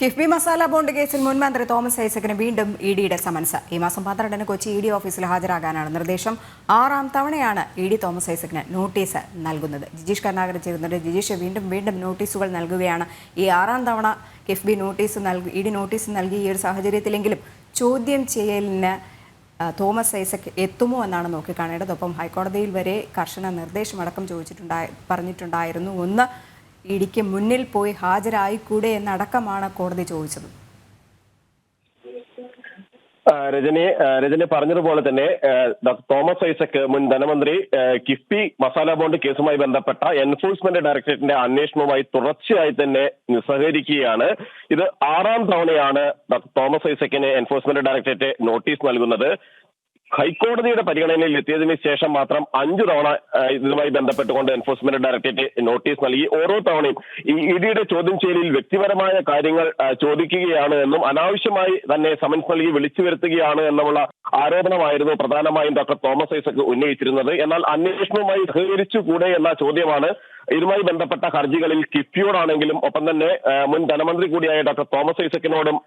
KIIFB masala bond കേസിൽ മുൻ മന്ത്രി തോമസ് ഐസക്കിന് വീണ്ടും ഇ ഡിയുടെ സമൻസ്. ഈ മാസം പന്ത്രണ്ടിന് കൊച്ചി ഇ ഡി ഓഫീസിൽ ഹാജരാകാനാണ് നിർദ്ദേശം. ആറാം തവണയാണ് ഇ ഡി തോമസ് ഐസക്കിന് നോട്ടീസ് നൽകുന്നത്. ജിജീഷ് കരുണാകരൻ ചെയ്യുന്നുണ്ട് ജിജീഷ് വീണ്ടും വീണ്ടും നോട്ടീസുകൾ നൽകുകയാണ്. ഈ ആറാം തവണ കിഫ്ബി നോട്ടീസ് നൽകി ഇ ഡി നോട്ടീസ് നൽകി ഈ ഒരു സാഹചര്യത്തിലെങ്കിലും ചോദ്യം ചെയ്യലിന് തോമസ് ഐസക് എത്തുമോ എന്നാണ് നോക്കിക്കാണേണ്ടത്. ഒപ്പം ഹൈക്കോടതിയിൽ വരെ കർശന നിർദ്ദേശമടക്കം ചോദിച്ചിട്ടുണ്ടായി പറഞ്ഞിട്ടുണ്ടായിരുന്നു. ഒന്ന് ഇടിക്ക് മുന്നിൽ പോയി ഹാജരായിക്കൂടെ എന്നടക്കമാണ് കോടതി ചോദിച്ചത്. രജനി രജനി പറഞ്ഞതുപോലെ തന്നെ തോമസ് ഐസക് മുൻ ധനമന്ത്രി കിഫ്ബി മസാല ബോണ്ട് കേസുമായി ബന്ധപ്പെട്ട എൻഫോഴ്സ്മെന്റ് ഡയറക്ടറേറ്റിന്റെ അന്വേഷണവുമായി തുടർച്ചയായി തന്നെ സഹകരിക്കുകയാണ് ഇത് ആറാം തവണയാണ് തോമസ് ഐസക്കിന് എൻഫോഴ്സ്മെന്റ് ഡയറക്ടറേറ്റ് നോട്ടീസ് നൽകുന്നത്. ഹൈക്കോടതിയുടെ പരിഗണനയിൽ എത്തിയതിനു ശേഷം മാത്രം അഞ്ചു തവണ ഇതുമായി ബന്ധപ്പെട്ടുകൊണ്ട് എൻഫോഴ്സ്മെന്റ് ഡയറക്ടറേറ്റ് നോട്ടീസ് നൽകി. ഓരോ തവണയും ഈ ഇഡിയുടെ ചോദ്യം ചെയ്യലിൽ വ്യക്തിപരമായ കാര്യങ്ങൾ ചോദിക്കുകയാണ് എന്നും അനാവശ്യമായി തന്നെ സമൻസ് നൽകി വിളിച്ചു വരുത്തുകയാണ് എന്നുള്ള ആരോപണമായിരുന്നു പ്രധാനമായും ഡോക്ടർ തോമസ് ഐസക് ഉന്നയിച്ചിരുന്നത്. എന്നാൽ അന്വേഷണവുമായി സഹകരിച്ചുകൂടെ എന്ന ചോദ്യമാണ് ഇതുമായി ബന്ധപ്പെട്ട ഹർജികളിൽ കിഫ്ബിയോടാണെങ്കിലും ഒപ്പം തന്നെ മുൻ ധനമന്ത്രി കൂടിയായ ഡോക്ടർ തോമസ് ഐസക്കിനോടും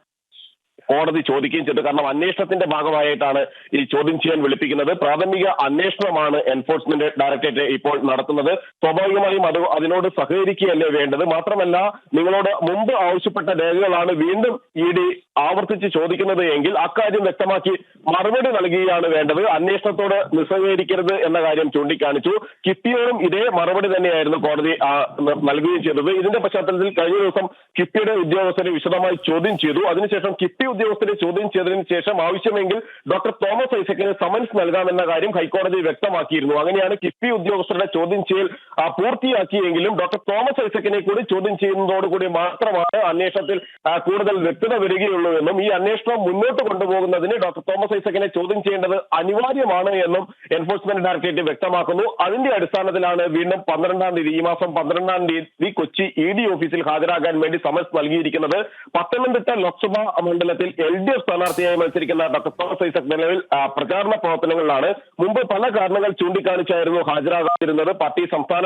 കോടതി ചോദിക്കുകയും ചെയ്തു. കാരണം അന്വേഷണത്തിന്റെ ഭാഗമായിട്ടാണ് ഈ ചോദ്യം ചെയ്യാൻ വിളിപ്പിക്കുന്നത്. പ്രാഥമിക അന്വേഷണമാണ് എൻഫോഴ്സ്മെന്റ് ഡയറക്ടറേറ്റ് ഇപ്പോൾ നടത്തുന്നത്. സ്വാഭാവികമായും അത് അതിനോട് സഹകരിക്കുകയല്ലേ വേണ്ടത്? മാത്രമല്ല നിങ്ങളോട് മുമ്പ് ആവശ്യപ്പെട്ട രേഖകളാണ് വീണ്ടും ഇ ഡി ആവർത്തിച്ച് ചോദിക്കുന്നത് എങ്കിൽ അക്കാര്യം വ്യക്തമാക്കി മറുപടി നൽകുകയാണ് വേണ്ടത്. അന്വേഷണത്തോട് നിസ്സഹകരിക്കരുത് എന്ന കാര്യം ചൂണ്ടിക്കാണിച്ചു. കിഫ്ബിയോടും ഇതേ മറുപടി തന്നെയായിരുന്നു കോടതി നൽകുകയും ചെയ്തത്. ഇതിന്റെ പശ്ചാത്തലത്തിൽ കഴിഞ്ഞ ദിവസം കിഫ്ബിയുടെ ഉദ്യോഗസ്ഥരെ വിശദമായി ചോദ്യം ചെയ്തു. അതിനുശേഷം കിഫ്ബി ഉദ്യോഗസ്ഥരെ ചോദ്യം ചെയ്തതിനു ശേഷം ആവശ്യമെങ്കിൽ ഡോക്ടർ തോമസ് ഐസക്കിന് സമൻസ് നൽകാമെന്ന കാര്യം ഹൈക്കോടതി വ്യക്തമാക്കിയിരുന്നു. അങ്ങനെയാണ് കിഫ്ബി ഉദ്യോഗസ്ഥരുടെ ചോദ്യം ചെയ്യൽ പൂർത്തിയാക്കിയെങ്കിലും ഡോക്ടർ തോമസ് ഐസക്കിനെ കൂടി ചോദ്യം ചെയ്യുന്നതോടുകൂടി മാത്രമാണ് അന്വേഷണത്തിൽ കൂടുതൽ വ്യക്തത വരികയുള്ളൂ എന്നും ഈ അന്വേഷണം മുന്നോട്ട് കൊണ്ടുപോകുന്നതിന് ഡോക്ടർ തോമസ് ഐസക്കിനെ ചോദ്യം ചെയ്യേണ്ടത് അനിവാര്യമാണ് എന്നും എൻഫോഴ്സ്മെന്റ് ഡയറക്ടറേറ്റ് വ്യക്തമാക്കുന്നു. അതിന്റെ അടിസ്ഥാനത്തിലാണ് വീണ്ടും പന്ത്രണ്ടാം തീയതി ഈ മാസം പന്ത്രണ്ടാം തീയതി കൊച്ചി ഇ ഡി ഓഫീസിൽ ഹാജരാകാൻ വേണ്ടി സമൻസ് നൽകിയിരിക്കുന്നത്. പത്തനംതിട്ട ലോക്സഭാ മണ്ഡലത്തിൽ എൽ ഡി എഫ് സ്ഥാനാർത്ഥിയായി മത്സരിക്കുന്ന ഡോക്ടർ തോമസ് ഐസക് നിലവിൽ പ്രചാരണ പ്രവർത്തനങ്ങളിലാണ്. മുമ്പ് പല കാരണങ്ങൾ ചൂണ്ടിക്കാണിച്ചായിരുന്നു ഹാജരാകാതിരുന്നത്. പാർട്ടി സംസ്ഥാന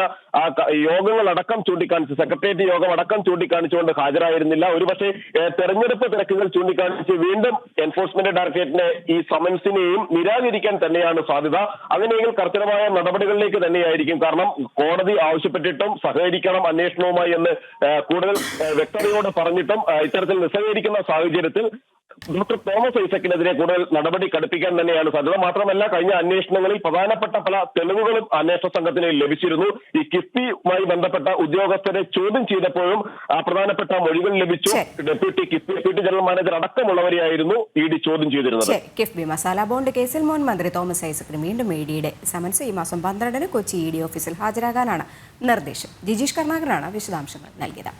യോഗങ്ങൾ അടക്കം ചൂണ്ടിക്കാണിച്ച് സെക്രട്ടേറിയറ്റ് യോഗം അടക്കം ചൂണ്ടിക്കാണിച്ചുകൊണ്ട് ഹാജരായിരുന്നില്ല. ഒരുപക്ഷെ തെരഞ്ഞെടുപ്പ് തിരക്കുകൾ ചൂണ്ടിക്കാണിച്ച് വീണ്ടും എൻഫോഴ്സ്മെന്റ് ഡയറക്ടറേറ്റിനെ ഈ സമൻസിനെയും നിരാകരിക്കാൻ തന്നെയാണ് സാധ്യത. അങ്ങനെയെങ്കിൽ കർശനമായ നടപടികളിലേക്ക് തന്നെയായിരിക്കും. കാരണം കോടതി ആവശ്യപ്പെട്ടിട്ടും സഹകരിക്കണം അന്വേഷണവുമായി എന്ന് കൂടുതൽ വ്യക്തതയോട് പറഞ്ഞിട്ടും ഇത്തരത്തിൽ നിസ്സഹകരിക്കുന്ന സാഹചര്യത്തിൽ ഡോക്ടർ തോമസ് ഐസക്കിനെതിരെ കൂടുതൽ നടപടി കടുപ്പിക്കാൻ തന്നെയാണ് സാധ്യത. മാത്രമല്ല കഴിഞ്ഞ അന്വേഷണങ്ങളിൽ പ്രധാനപ്പെട്ട പല തെളിവുകളും അന്വേഷണ സംഘത്തിന് ലഭിച്ചിരുന്നു. ഈ കിഫ്ബിയുമായി ബന്ധപ്പെട്ട ഉദ്യോഗസ്ഥരെ ചോദ്യം ചെയ്തപ്പോഴും ആ, പ്രധാനപ്പെട്ട മൊഴികൾ ലഭിച്ചു. Deputy KIIFB deputy general manager അടക്കമുള്ളവരെയായിരുന്നു E D ചോദ്യം ചെയ്തിരുന്നത്. കിഫ്ബി മസാല ബോണ്ട് കേസിൽ മുൻ മന്ത്രി തോമസ് ഐസക്കിന് വീണ്ടും ഇ ഡിയുടെ സമൻസ് ഈ മാസം പന്ത്രണ്ടിന് കൊച്ചി ഇ ഡി ഓഫീസിൽ ഹാജരാകാനാണ് നിർദ്ദേശം. ജിജീഷ് കർണാകരനാണ് വിശദാംശങ്ങൾ നൽകിയത്.